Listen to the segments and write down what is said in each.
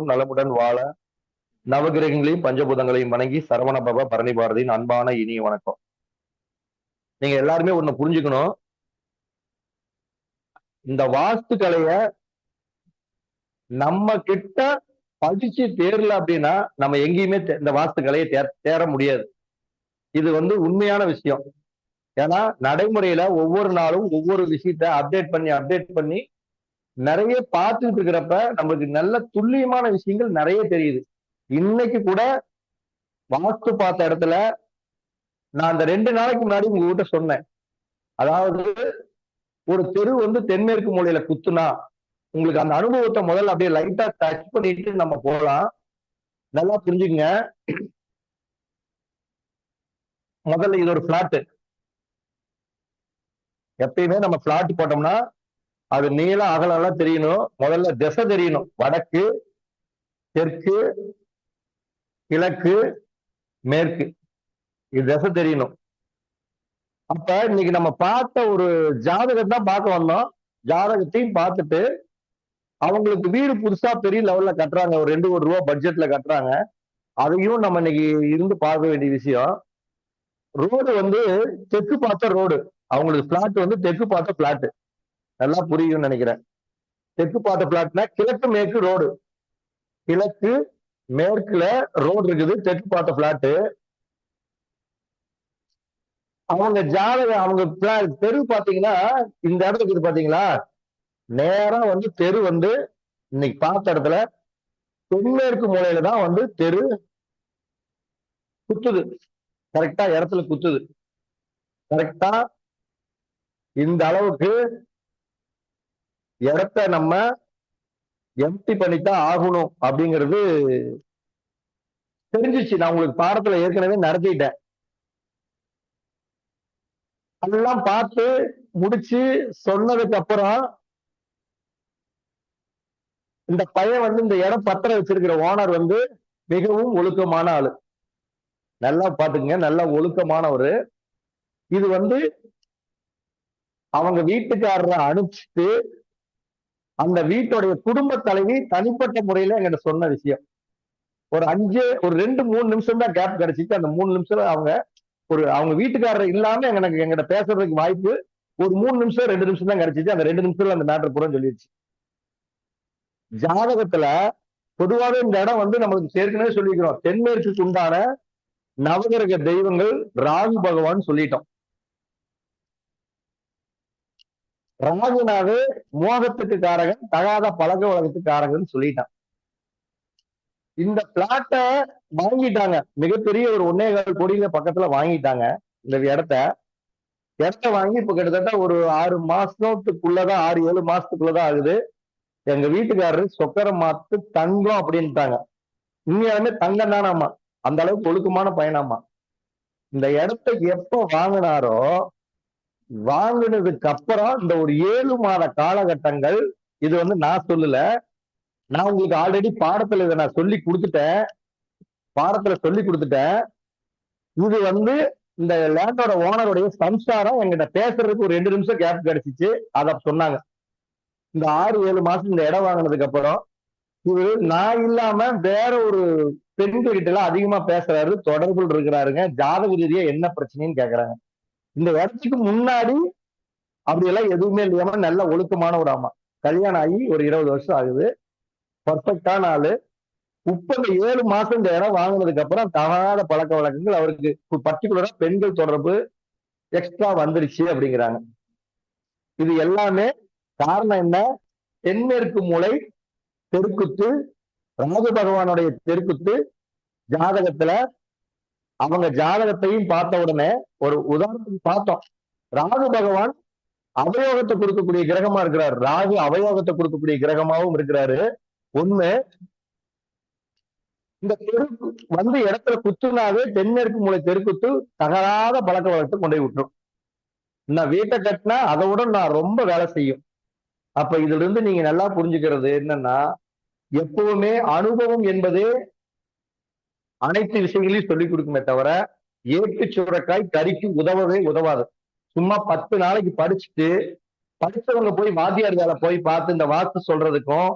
எல்லோரும் நலமுடன் வாழ நவகிரகங்களையும் பஞ்சபூதங்களையும் வணங்கி சரவண பாபா பரணி பாரதியின் அன்பான இனிய வணக்கம். நீங்க எல்லாருமே ஒண்ணு புரிஞ்சுக்கணும். இந்த வாஸ்து கலைய நம்ம கிட்ட படிச்சு தேரல அப்படின்னா நம்ம எங்கேயுமே இந்த வாஸ்து கலையை தே- தேர முடியாது. இது வந்து உண்மையான விஷயம். ஏன்னா நடைமுறையில ஒவ்வொரு நாளும் ஒவ்வொரு விஷயத்த அப்டேட் பண்ணி அப்டேட் பண்ணி நிறைய பார்த்துட்டு இருக்கிறப்ப நமக்கு நல்ல துல்லியமான விஷயங்கள் நிறைய தெரியுது. இன்னைக்கு கூட வாஸ்து பார்த்த இடத்துல நான் அந்த ரெண்டு நாளைக்கு முன்னாடி உங்ககிட்ட சொன்னேன். அதாவது ஒரு தெரு வந்து தென்மேற்கு மூலையில குத்துனா உங்களுக்கு அந்த அனுபவத்தை முதல்ல அப்படியே லைட்டா டச் பண்ணிட்டு நம்ம போகலாம். நல்லா புரிஞ்சுங்க முதல்ல இது ஒரு பிளாட் எப்பயுமே நம்ம பிளாட் போட்டோம்னா அது நீளம் அகலம் எல்லாம் தெரியணும். முதல்ல திசை தெரியணும். வடக்கு தெற்கு கிழக்கு மேற்கு. இது திசை தெரியணும். அப்ப இன்னைக்கு நம்ம பார்த்த ஒரு ஜாதகம் தான் பார்க்க வந்தோம். ஜாதகத்தையும் பார்த்துட்டு அவங்களுக்கு வீடு புதுசா பெரிய லெவல்ல கட்டுறாங்க. ஒரு ரெண்டு கோடி ரூபா பட்ஜெட்ல கட்டுறாங்க. அதையும் நம்ம இன்னைக்கு இருந்து பார்க்க வேண்டிய விஷயம். ரோடு வந்து தெற்கு பார்த்த ரோடு அவங்களுக்கு பிளாட் வந்து தெற்கு பார்த்த பிளாட்டு நல்லா புரியும்னு நினைக்கிறேன். தெற்கு பார்த்த பிளாட்னா கிழக்கு மேற்கு ரோடு கிழக்கு மேற்குல ரோடு இருக்குது தெற்கு பார்த்த பிளாட்டு அவங்க ஜாதக அவங்க தெரு பாத்தீங்கன்னா இந்த இடத்துக்கு இது பாத்தீங்களா நேரா வந்து தெரு வந்து இன்னைக்கு பார்த்த இடத்துல தென்மேற்கு மூலையில தான் வந்து தெரு குத்துது. கரெக்டா இடத்துல குத்துது. கரெக்டா இந்த அளவுக்கு இடத்த நம்ம எம்டி பண்ணித்தான் ஆகணும் அப்படிங்கிறது தெரிஞ்சிச்சு. நான் உங்களுக்கு பாடத்துல ஏற்கனவே நடத்திட்டேன். அதெல்லாம் பார்த்து முடிச்சு சொன்னதுக்கு அப்புறம் இந்த பையன் வந்து இந்த இடம் பத்திரம் வச்சிருக்கிற ஓனர் வந்து மிகவும் ஒழுக்கமான ஆளு. நல்லா பாத்துக்கங்க நல்லா ஒழுக்கமானவரு. இது வந்து அவங்க வீட்டுக்காரரை அனுப்பிச்சிட்டு அந்த வீட்டுடைய குடும்ப தலைவி தனிப்பட்ட முறையில எங்கிட்ட சொன்ன விஷயம். ஒரு அஞ்சு ஒரு ரெண்டு மூணு நிமிஷம் தான் கேப் கிடைச்சிச்சு. அந்த மூணு நிமிஷம் அவங்க ஒரு அவங்க வீட்டுக்காரர் இல்லாம எனக்கு எங்கிட்ட பேசுறதுக்கு வாய்ப்பு ஒரு மூணு நிமிஷம் ரெண்டு நிமிஷம் தான் கிடைச்சிச்சு. அந்த ரெண்டு நிமிஷத்துல அந்த மேட்டர் புறம் சொல்லிடுச்சு ஜாதகத்துல பொதுவாகவே இந்த இடம் வந்து நம்மளுக்கு ஏற்கனவே சொல்லிக்கிறோம் தென்மேற்குக்கு உண்டான நவகிரக தெய்வங்கள் ராகு பகவான் சொல்லிட்டோம். ராகுனாவே மோகத்துக்கு காரகன் தகாத பழக்க வழக்கத்துக்கு காரகன் சொல்லிட்டான். இந்த பிளாட்டை வாங்கிட்டாங்க. மிகப்பெரிய ஒரு ஒன்னே கால் கோடியில பக்கத்துல வாங்கிட்டாங்க. இந்த இடத்த. இடத்த வாங்கி இப்ப கிட்டத்தட்ட ஒரு ஆறு மாசத்துக்குள்ளதான் ஆறு ஏழு மாசத்துக்குள்ளதான் ஆகுது. எங்க வீட்டுக்காரரு சொக்கரை மாத்து தங்கம் அப்படின்ட்டாங்க. உண்மையாலுமே தங்கம் தானாமா? அந்த அளவுக்கு ஒழுக்கமான பையனாமா? இந்த இடத்த எப்ப வாங்கினாரோ வாங்கினதுக்கு அப்புறம் இந்த ஒரு ஏழு மாத காலகட்டங்கள் இது வந்து நான் சொல்லல. நான் உங்களுக்கு ஆல்ரெடி பாடத்துல இதை நான் சொல்லி கொடுத்துட்டேன். பாடத்துல சொல்லி கொடுத்துட்டேன். இது வந்து இந்த லேண்டோட ஓனருடைய சம்சாரம் எங்கிட்ட பேசுறதுக்கு ஒரு ரெண்டு நிமிஷம் கேப் கிடைச்சிச்சு. அதை சொன்னாங்க. இந்த ஆறு ஏழு மாசம் இந்த இடம் வாங்கினதுக்கு அப்புறம் இது நான் இல்லாம வேற ஒரு பெண்கள் கிட்ட எல்லாம் அதிகமா பேசுறாரு தொடர்புல இருக்கிறாருங்க. ஜாதக ரீதியா என்ன பிரச்சனைன்னு கேக்குறாங்க. இந்த இடத்துக்கு முன்னாடி அப்படி எல்லாம் எதுவுமே இல்லாம நல்ல ஒழுக்கமான ஒரு அம்மா. கல்யாணம் ஆகி ஒரு இருபது வருஷம் ஆகுது. பர்ஃபெக்டான ஆளு. இப்ப இந்த ஏழு மாசம் இந்த இடம் வாங்கினதுக்கு அப்புறம் தகாத பழக்க வழக்கங்கள் அவருக்கு. பர்டிகுலரா பெண்கள் தொடர்பு எக்ஸ்ட்ரா வந்துருச்சு அப்படிங்கிறாங்க. இது எல்லாமே காரணம் என்ன? தென்மேற்கு மூலை தெருக்குத்து ராஜ பகவானுடைய தெருக்குத்து ஜாதகத்துல அவங்க ஜாதகத்தையும் பார்த்த உடனே ஒரு உதாரணத்துக்கு பார்த்தோம். ராகு பகவான் அவயோகத்தை கொடுக்கக்கூடிய கிரகமா இருக்கிறார். ராகு அவயோகத்தை கொடுக்கக்கூடிய கிரகமாவும் இருக்கிறாரு. ஒண்ணு இந்த தெரு வந்து இடத்துல குத்துனாவே தென்மேற்கு மூலை தெருக்குத்து தகராத பழக்க வழக்கத்தை கொண்டு போய் விட்டுரும். நான் வீட்டை கட்டினா அதை விட நான் ரொம்ப வேலை செய்யும். அப்ப இதுல இருந்து நீங்க நல்லா புரிஞ்சுக்கிறது என்னன்னா எப்பவுமே அனுபவம் என்பதே அனைத்து விஷயங்களையும் சொல்லிக் கொடுக்குமே தவிர ஏட்டு சுரக்காய் கறிக்கு உதவவே உதவாது. சும்மா பத்து நாளைக்கு படிச்சுட்டு படிச்சவங்க போய் வாத்தியார் வேலை போய் பார்த்து இந்த வாஸ்து சொல்றதுக்கும்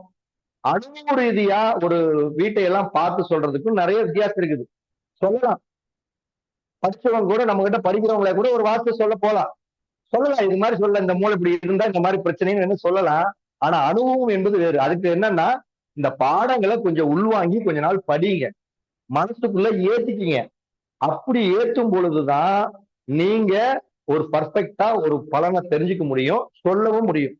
அனுபவ ரீதியா ஒரு வீட்டை எல்லாம் பார்த்து சொல்றதுக்கும் நிறைய வித்தியாசம் இருக்குது. சொல்லலாம். படிச்சவங்க கூட நம்ம கிட்ட படிக்கிறவங்கள கூட ஒரு வார்த்தை சொல்ல போலாம். சொல்லலாம். இது மாதிரி சொல்ல இந்த மூளை இப்படி இருந்தா இந்த மாதிரி பிரச்சனைன்னு சொல்லலாம். ஆனா அனுபவம் என்பது வேறு. அதுக்கு என்னன்னா இந்த பாடங்களை கொஞ்சம் உள்வாங்கி கொஞ்ச நாள் படிங்க மனசுக்குள்ள ஏத்திக்கிங்க. அப்படி ஏற்றும் பொழுதுதான் நீங்க ஒரு பர்ஃபெக்டா ஒரு பலனை தெரிஞ்சுக்க முடியும் சொல்லவும் முடியும்.